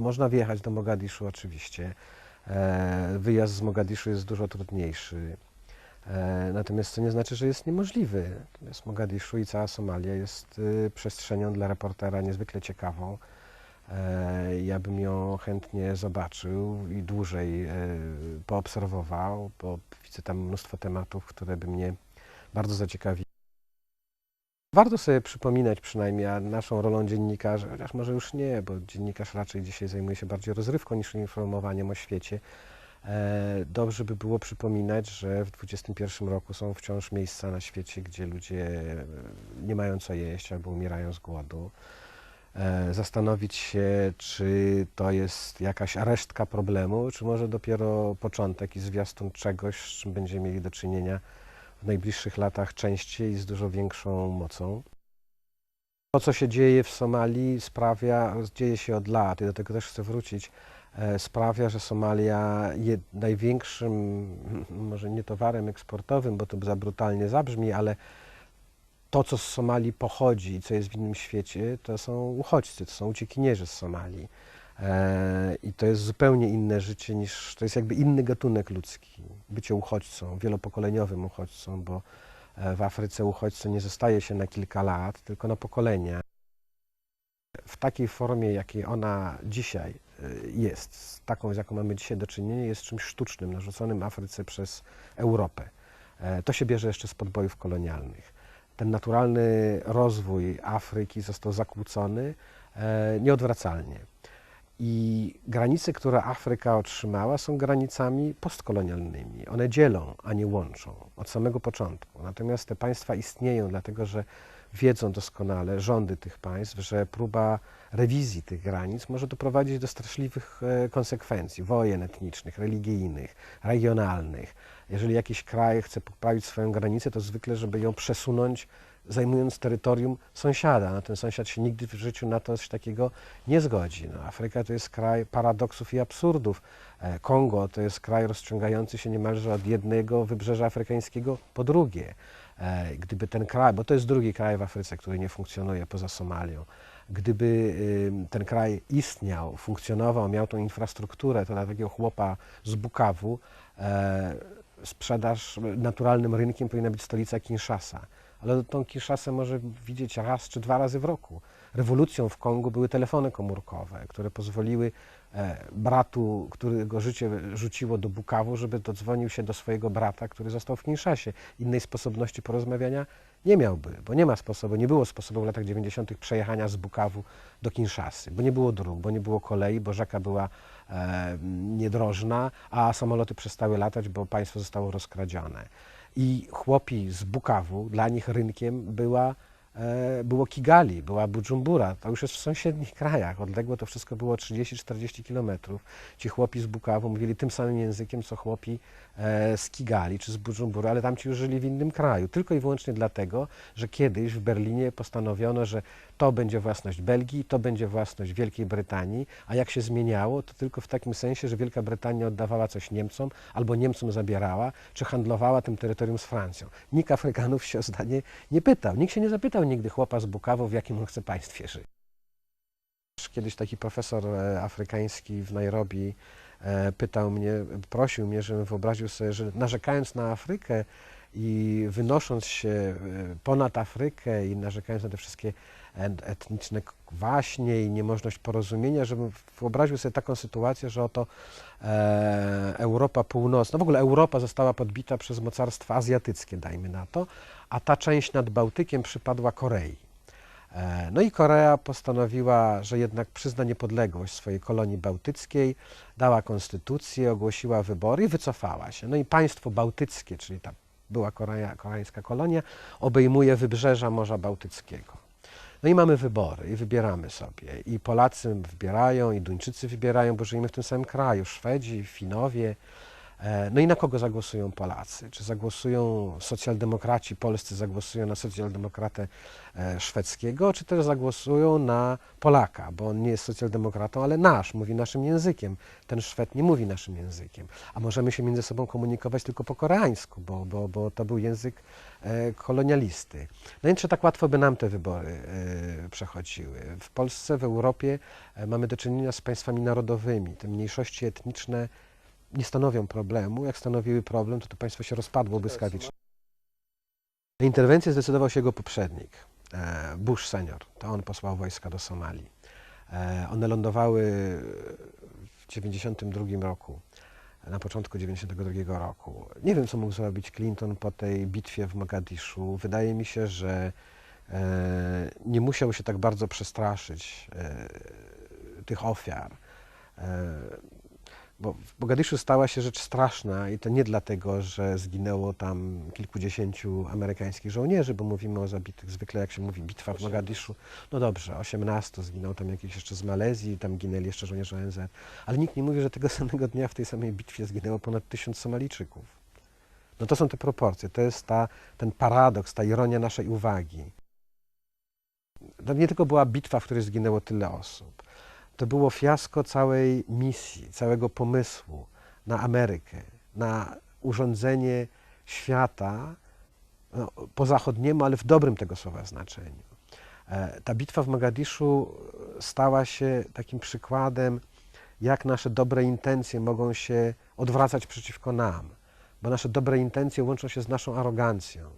można wjechać do Mogadiszu oczywiście. E, Wyjazd z Mogadiszu jest dużo trudniejszy. E, Natomiast to nie znaczy, że jest niemożliwy. Natomiast Mogadiszu i cała Somalia jest y, przestrzenią dla reportera niezwykle ciekawą. E, Ja bym ją chętnie zobaczył i dłużej poobserwował, bo widzę tam mnóstwo tematów, które by mnie bardzo zaciekawiły. Warto sobie przypominać przynajmniej naszą rolą dziennikarza, chociaż może już nie, bo dziennikarz raczej dzisiaj zajmuje się bardziej rozrywką niż informowaniem o świecie. E, Dobrze by było przypominać, że w XXI roku są wciąż miejsca na świecie, gdzie ludzie e, nie mają co jeść albo umierają z głodu. E, Zastanowić się, czy to jest jakaś resztka problemu, czy może dopiero początek i zwiastun czegoś, z czym będziemy mieli do czynienia w najbliższych latach częściej i z dużo większą mocą. To, co się dzieje w Somalii, sprawia, dzieje się od lat i do tego też chcę wrócić, e, sprawia, że Somalia jest największym, może nie towarem eksportowym, bo to za brutalnie zabrzmi, ale to, co z Somalii pochodzi i co jest w innym świecie, to są uchodźcy, to są uciekinierzy z Somalii. E, I to jest zupełnie inne życie niż, to jest jakby inny gatunek ludzki. Bycie uchodźcą, wielopokoleniowym uchodźcą, bo e, w Afryce uchodźcą nie zostaje się na kilka lat, tylko na pokolenia. W takiej formie, jakiej ona dzisiaj e, jest, z taką, z jaką mamy dzisiaj do czynienia, jest czymś sztucznym, narzuconym Afryce przez Europę. To się bierze jeszcze z podbojów kolonialnych. Ten naturalny rozwój Afryki został zakłócony nieodwracalnie. I granice, które Afryka otrzymała, są granicami postkolonialnymi. One dzielą, a nie łączą od samego początku. Natomiast te państwa istnieją, dlatego że wiedzą doskonale rządy tych państw, że próba rewizji tych granic może doprowadzić do straszliwych e, konsekwencji wojen etnicznych, religijnych, regionalnych. Jeżeli jakiś kraj chce poprawić swoją granicę, to zwykle, żeby ją przesunąć zajmując terytorium sąsiada. No, ten sąsiad się nigdy w życiu na coś takiego nie zgodzi. No, Afryka to jest kraj paradoksów i absurdów. E, Kongo to jest kraj rozciągający się niemalże od jednego wybrzeża afrykańskiego po drugie. E, Gdyby ten kraj, bo to jest drugi kraj w Afryce, który nie funkcjonuje poza Somalią, gdyby ten kraj istniał, funkcjonował, miał tą infrastrukturę, to dla takiego chłopa z Bukawu e, sprzedaż naturalnym rynkiem powinna być stolica Kinshasa ale tą Kinshasę może widzieć raz czy dwa razy w roku. Rewolucją w Kongu były telefony komórkowe, które pozwoliły e, bratu, którego życie rzuciło do Bukawu, żeby dodzwonił się do swojego brata, który został w Kinszasie. Innej sposobności porozmawiania nie miałby, bo nie ma sposobu, nie było sposobu w latach 90. przejechania z Bukawu do Kinszasy, bo nie było dróg, bo nie było kolei, bo rzeka była e, niedrożna, a samoloty przestały latać, bo państwo zostało rozkradzione. I chłopi z Bukawu, dla nich rynkiem była, było Kigali, była Bujumbura. To już jest w sąsiednich krajach. Odległo to wszystko było 30-40 kilometrów. Ci chłopi z Bukawu mówili tym samym językiem, co chłopi e, z Kigali czy z Bujumbury, ale tamci już żyli w innym kraju. Tylko i wyłącznie dlatego, że kiedyś w Berlinie postanowiono, że to będzie własność Belgii, to będzie własność Wielkiej Brytanii, a jak się zmieniało, to tylko w takim sensie, że Wielka Brytania oddawała coś Niemcom albo Niemcom zabierała, czy handlowała tym terytorium z Francją. Nikt Afrykanów się o zdanie nie pytał. Nikt się nie zapytał nigdy chłopa z Bukawu, w jakim on chce państwie żyć. Kiedyś taki profesor e, afrykański w Nairobi e, pytał mnie, prosił mnie, żebym wyobraził sobie, że narzekając na Afrykę i wynosząc się e, ponad Afrykę i narzekając na te wszystkie et- etniczne waśnie i niemożność porozumienia, żebym wyobraził sobie taką sytuację, że oto e, Europa Północna, w ogóle Europa została podbita przez mocarstwa azjatyckie, dajmy na to, a ta część nad Bałtykiem przypadła Korei. E, No i Korea postanowiła, że jednak przyzna niepodległość swojej kolonii bałtyckiej, dała konstytucję, ogłosiła wybory i wycofała się. No i państwo bałtyckie, czyli ta była Korea, koreańska kolonia, obejmuje wybrzeża Morza Bałtyckiego. No i mamy wybory i wybieramy sobie. I Polacy wybierają, i Duńczycy wybierają, bo żyjemy w tym samym kraju. Szwedzi, Finowie, No i na kogo zagłosują Polacy? Czy zagłosują socjaldemokraci polscy, zagłosują na socjaldemokratę e, szwedzkiego, czy też zagłosują na Polaka, bo on nie jest socjaldemokratą, ale nasz, mówi naszym językiem. Ten Szwed nie mówi naszym językiem. A możemy się między sobą komunikować tylko po koreańsku, bo, bo, bo to był język e, kolonialisty. No i czy tak łatwo by nam te wybory e, przechodziły? W Polsce, w Europie e, mamy do czynienia z państwami narodowymi. Te mniejszości etniczne nie stanowią problemu. Jak stanowiły problem, to to państwo się rozpadło błyskawicznie. Interwencję zdecydował się jego poprzednik, e, Bush senior. To on posłał wojska do Somalii. E, One lądowały w 1992 roku, na początku 1992 roku. Nie wiem, co mógł zrobić Clinton po tej bitwie w Mogadiszu. Wydaje mi się, że e, nie musiał się tak bardzo przestraszyć tych ofiar. Bo w Mogadiszu stała się rzecz straszna i to nie dlatego, że zginęło tam kilkudziesięciu amerykańskich żołnierzy, bo mówimy o zabitych zwykle, jak się mówi, bitwa w Mogadiszu. No dobrze, 18 zginął tam jakiś jeszcze z Malezji, tam ginęli jeszcze żołnierze ONZ, ale nikt nie mówi, że tego samego dnia w tej samej bitwie zginęło ponad tysiąc Somalijczyków. No to są te proporcje, to jest ta, ten paradoks, ta ironia naszej uwagi. To nie tylko była bitwa, w której zginęło tyle osób. To było fiasko całej misji, całego pomysłu na Amerykę, na urządzenie świata no, po zachodniemu, ale w dobrym tego słowa znaczeniu. E, Ta bitwa w Mogadiszu stała się takim przykładem, jak nasze dobre intencje mogą się odwracać przeciwko nam, bo nasze dobre intencje łączą się z naszą arogancją,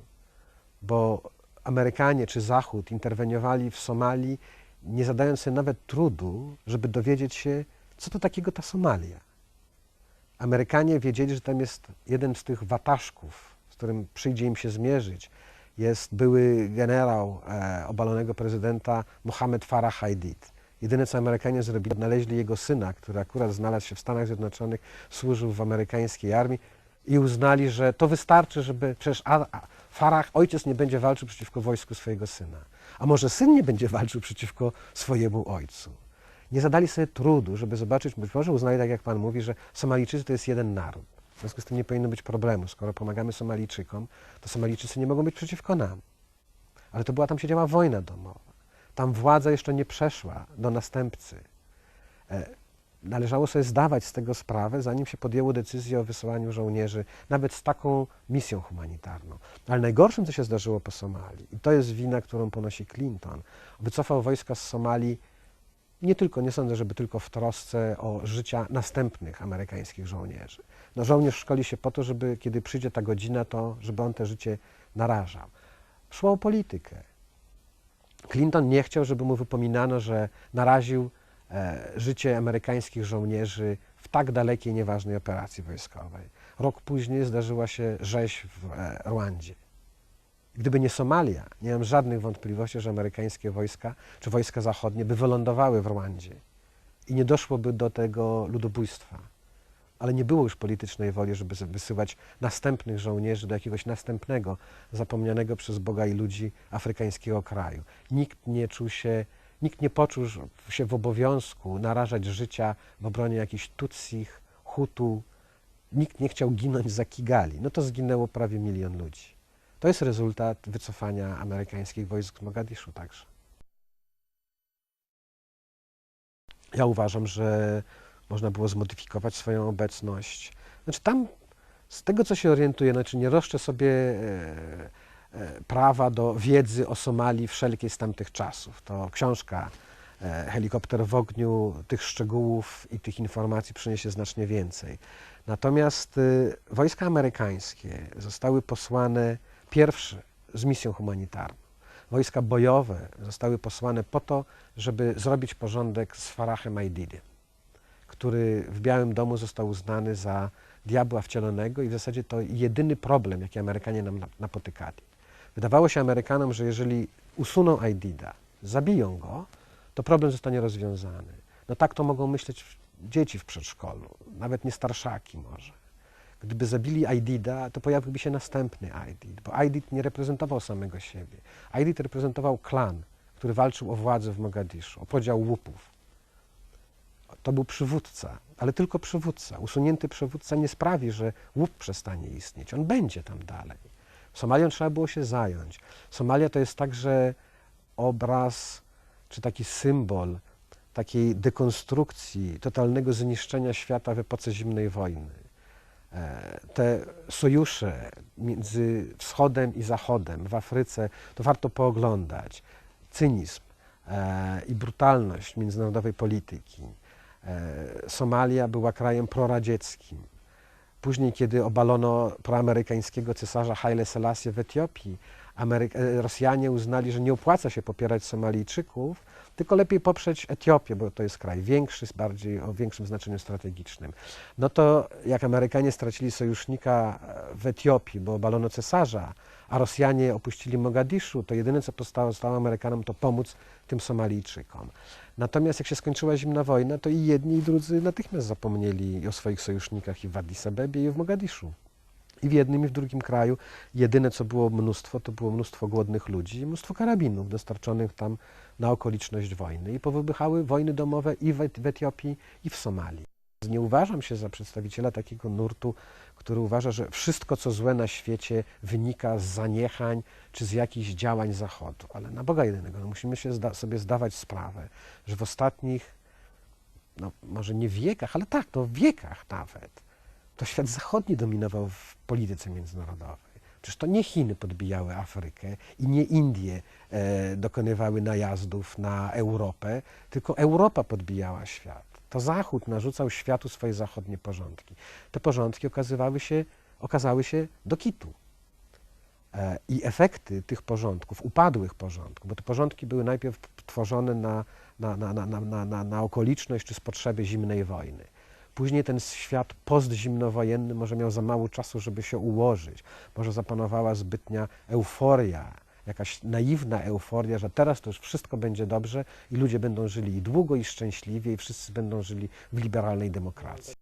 bo Amerykanie czy Zachód interweniowali w Somalii, nie zadając sobie nawet trudu, żeby dowiedzieć się, co to takiego ta Somalia. Amerykanie wiedzieli, że tam jest jeden z tych wataszków, z którym przyjdzie im się zmierzyć. Jest były generał e, obalonego prezydenta Mohamed Farah Haidit. Jedyne, co Amerykanie zrobili, odnaleźli jego syna, który akurat znalazł się w Stanach Zjednoczonych, służył w amerykańskiej armii i uznali, że to wystarczy, żeby przecież Farah, ojciec nie będzie walczył przeciwko wojsku swojego syna. A może syn nie będzie walczył przeciwko swojemu ojcu? Nie zadali sobie trudu, żeby zobaczyć, być może uznali, tak jak Pan mówi, że Somalijczycy to jest jeden naród. W związku z tym nie powinno być problemu. Skoro pomagamy Somalijczykom, to Somalijczycy nie mogą być przeciwko nam. Ale to była, tam się działa wojna domowa. Tam władza jeszcze nie przeszła do następcy. Należało sobie zdawać z tego sprawę, zanim się podjęło decyzję o wysyłaniu żołnierzy, nawet z taką misją humanitarną. Ale najgorszym, co się zdarzyło po Somalii, i to jest wina, którą ponosi Clinton, wycofał wojska z Somalii nie tylko, nie sądzę, żeby tylko w trosce o życia następnych amerykańskich żołnierzy. No, żołnierz szkoli się po to, żeby kiedy przyjdzie ta godzina, to żeby on te życie narażał. Szło o politykę. Clinton nie chciał, żeby mu wypominano, że naraził życie amerykańskich żołnierzy w tak dalekiej, nieważnej operacji wojskowej. Rok później zdarzyła się rzeź w e, Rwandzie. Gdyby nie Somalia, nie mam żadnych wątpliwości, że amerykańskie wojska czy wojska zachodnie by wylądowały w Rwandzie i nie doszłoby do tego ludobójstwa. Ale nie było już politycznej woli, żeby wysyłać następnych żołnierzy do jakiegoś następnego, zapomnianego przez Boga i ludzi afrykańskiego kraju. Nikt nie czuł się, nikt nie poczuł się w obowiązku narażać życia w obronie jakichś Tutsich, Hutu. Nikt nie chciał ginąć za Kigali. No to zginęło prawie milion ludzi. To jest rezultat wycofania amerykańskich wojsk z Mogadiszu także. Ja uważam, że można było zmodyfikować swoją obecność. Znaczy tam, z tego co się orientuję, znaczy nie roszczę sobie e, prawa do wiedzy o Somalii wszelkiej z tamtych czasów. To książka e, Helikopter w ogniu, tych szczegółów i tych informacji przyniesie znacznie więcej. Natomiast y, wojska amerykańskie zostały posłane pierwsze z misją humanitarną. Wojska bojowe zostały posłane po to, żeby zrobić porządek z Farahem Aididem, który w Białym Domu został uznany za diabła wcielonego i w zasadzie to jedyny problem, jaki Amerykanie nam napotykali. Wydawało się Amerykanom, że jeżeli usuną Aidida, zabiją go, to problem zostanie rozwiązany. No tak to mogą myśleć dzieci w przedszkolu, nawet nie starszaki może. Gdyby zabili Aidida, to pojawiłby się następny Aidid, bo Aidid nie reprezentował samego siebie. Aidid reprezentował klan, który walczył o władzę w Mogadiszu, o podział łupów. to był przywódca, ale tylko przywódca. Usunięty przywódca nie sprawi, że łup przestanie istnieć. On będzie tam dalej. Somalią trzeba było się zająć. Somalia to jest także obraz, czy taki symbol takiej dekonstrukcji, totalnego zniszczenia świata w epoce zimnej wojny. E, Te sojusze między wschodem i zachodem w Afryce, to warto pooglądać. Cynizm e, i brutalność międzynarodowej polityki. E, Somalia była krajem proradzieckim. Później, kiedy obalono proamerykańskiego cesarza Haile Selassie w Etiopii, E, Rosjanie uznali, że nie opłaca się popierać Somalijczyków, tylko lepiej poprzeć Etiopię, bo to jest kraj większy, z bardziej o większym znaczeniu strategicznym. No to jak Amerykanie stracili sojusznika e, w Etiopii, bo obalono cesarza, a Rosjanie opuścili Mogadiszu, to jedyne co pozostało Amerykanom to pomóc tym Somalijczykom. Natomiast jak się skończyła zimna wojna, to i jedni i drudzy natychmiast zapomnieli o swoich sojusznikach i w Addis Abebie i w Mogadiszu. I w jednym i w drugim kraju jedyne co było mnóstwo, to było mnóstwo głodnych ludzi i mnóstwo karabinów dostarczonych tam na okoliczność wojny. I powybuchały wojny domowe i w, Et- w Etiopii, i w Somalii. Nie uważam się za przedstawiciela takiego nurtu, który uważa, że wszystko co złe na świecie wynika z zaniechań czy z jakichś działań Zachodu. Ale na Boga jedynego no musimy się zda- sobie zdawać sprawę, że w ostatnich, no może nie wiekach, ale tak, no wiekach nawet, to świat zachodni dominował w polityce międzynarodowej. Przecież to nie Chiny podbijały Afrykę i nie Indie e, dokonywały najazdów na Europę, tylko Europa podbijała świat. To Zachód narzucał światu swoje zachodnie porządki. Te porządki okazywały się, okazały się do kitu. E, I efekty tych porządków, upadłych porządków, bo te porządki były najpierw tworzone na, na, na, na, na, na, na, okoliczność czy z potrzeby zimnej wojny. Później ten świat postzimnowojenny może miał za mało czasu, żeby się ułożyć. Może zapanowała zbytnia euforia, jakaś naiwna euforia, że teraz to już wszystko będzie dobrze i ludzie będą żyli i długo i szczęśliwie i wszyscy będą żyli w liberalnej demokracji.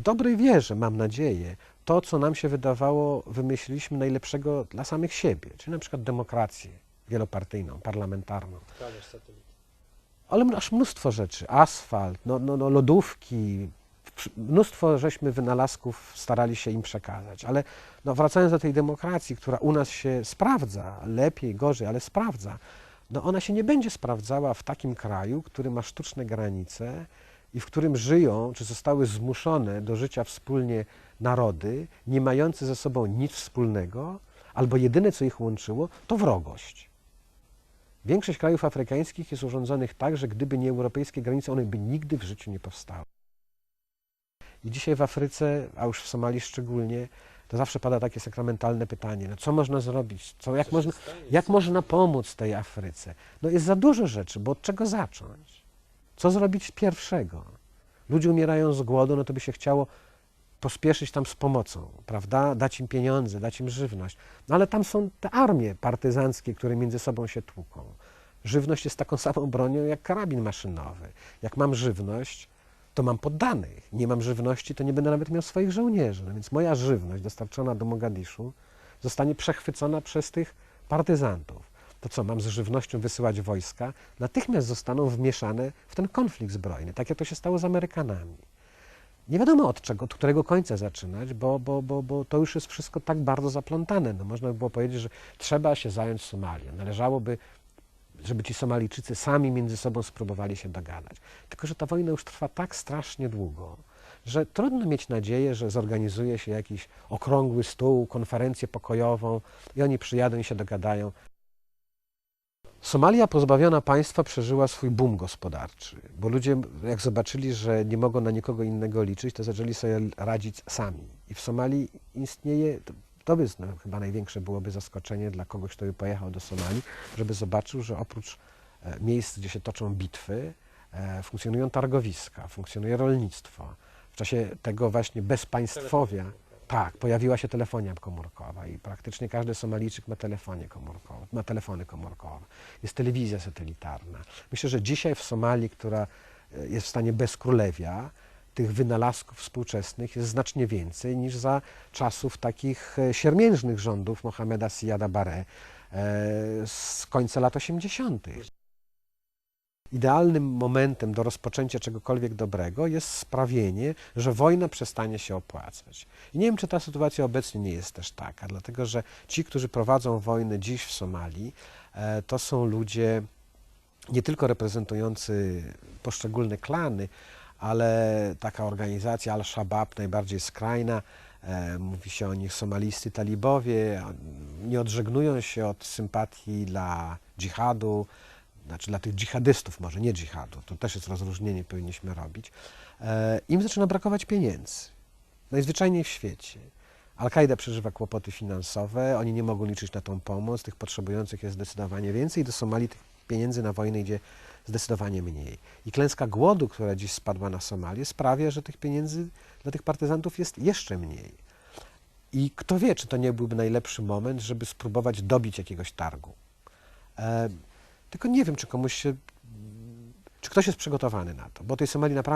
W dobrej wierze, mam nadzieję, to, co nam się wydawało, wymyśliliśmy najlepszego dla samych siebie, czyli na przykład demokrację wielopartyjną, parlamentarną. Ale aż mnóstwo rzeczy. Asfalt, no, no, no, lodówki, mnóstwo żeśmy wynalazków starali się im przekazać. Ale no, wracając do tej demokracji, która u nas się sprawdza, lepiej, gorzej, ale sprawdza, no ona się nie będzie sprawdzała w takim kraju, który ma sztuczne granice i w którym żyją, czy zostały zmuszone do życia wspólnie narody, nie mające ze sobą nic wspólnego, albo jedyne, co ich łączyło, to wrogość. Większość krajów afrykańskich jest urządzonych tak, że gdyby nie europejskie granice, one by nigdy w życiu nie powstały. I dzisiaj w Afryce, a już w Somalii szczególnie, to zawsze pada takie sakramentalne pytanie, no co można zrobić, co, jak, można, jak można pomóc tej Afryce? No jest za dużo rzeczy, bo od czego zacząć? Co zrobić pierwszego? Ludzie umierają z głodu, no to by się chciało pospieszyć tam z pomocą, prawda? Dać im pieniądze, dać im żywność. No ale tam są te armie partyzanckie, które między sobą się tłuką. Żywność jest taką samą bronią jak karabin maszynowy. Jak mam żywność, to mam poddanych. Nie mam żywności, to nie będę nawet miał swoich żołnierzy. No więc moja żywność dostarczona do Mogadiszu zostanie przechwycona przez tych partyzantów. To co, mam z żywnością wysyłać wojska? Natychmiast zostaną wmieszane w ten konflikt zbrojny, tak jak to się stało z Amerykanami. Nie wiadomo od czego, od którego końca zaczynać, bo, bo, bo, bo to już jest wszystko tak bardzo zaplątane. No, można by było powiedzieć, że trzeba się zająć Somalią. Należałoby, żeby ci Somalijczycy sami między sobą spróbowali się dogadać. Tylko, że ta wojna już trwa tak strasznie długo, że trudno mieć nadzieję, że zorganizuje się jakiś okrągły stół, konferencję pokojową i oni przyjadą i się dogadają. Somalia pozbawiona państwa przeżyła swój boom gospodarczy, bo ludzie jak zobaczyli, że nie mogą na nikogo innego liczyć, to zaczęli sobie radzić sami. I w Somalii istnieje, to, by no, chyba największe byłoby zaskoczenie dla kogoś, kto by pojechał do Somalii, żeby zobaczył, że oprócz e, miejsc, gdzie się toczą bitwy, e, funkcjonują targowiska, funkcjonuje rolnictwo. W czasie tego właśnie bezpaństwowia, tak, pojawiła się telefonia komórkowa i praktycznie każdy Somalijczyk ma, telefonie komórkowe, ma telefony komórkowe. Jest telewizja satelitarna. Myślę, że dzisiaj w Somalii, która e, jest w stanie bezkrólewia, tych wynalazków współczesnych jest znacznie więcej niż za czasów takich e, siermiężnych rządów Mohameda Siada Barre e, z końca lat 80. Idealnym momentem do rozpoczęcia czegokolwiek dobrego jest sprawienie, że wojna przestanie się opłacać. I nie wiem, czy ta sytuacja obecnie nie jest też taka, dlatego że ci, którzy prowadzą wojnę dziś w Somalii, e, to są ludzie nie tylko reprezentujący poszczególne klany, ale taka organizacja Al-Shabaab, najbardziej skrajna, e, mówi się o nich somalijscy talibowie, nie odżegnują się od sympatii dla dżihadu, znaczy dla tych dżihadystów, może nie dżihadu, to też jest rozróżnienie, powinniśmy robić. E, Im zaczyna brakować pieniędzy, najzwyczajniej w świecie. Al-Kaida przeżywa kłopoty finansowe, oni nie mogą liczyć na tą pomoc, tych potrzebujących jest zdecydowanie więcej, do Somalii tych pieniędzy na wojnę idzie zdecydowanie mniej. I klęska głodu, która dziś spadła na Somalię, sprawia, że tych pieniędzy dla tych partyzantów jest jeszcze mniej. I kto wie, czy to nie byłby najlepszy moment, żeby spróbować dobić jakiegoś targu. Tylko nie wiem, czy komuś się, czy ktoś jest przygotowany na to, bo tej Somalii naprawdę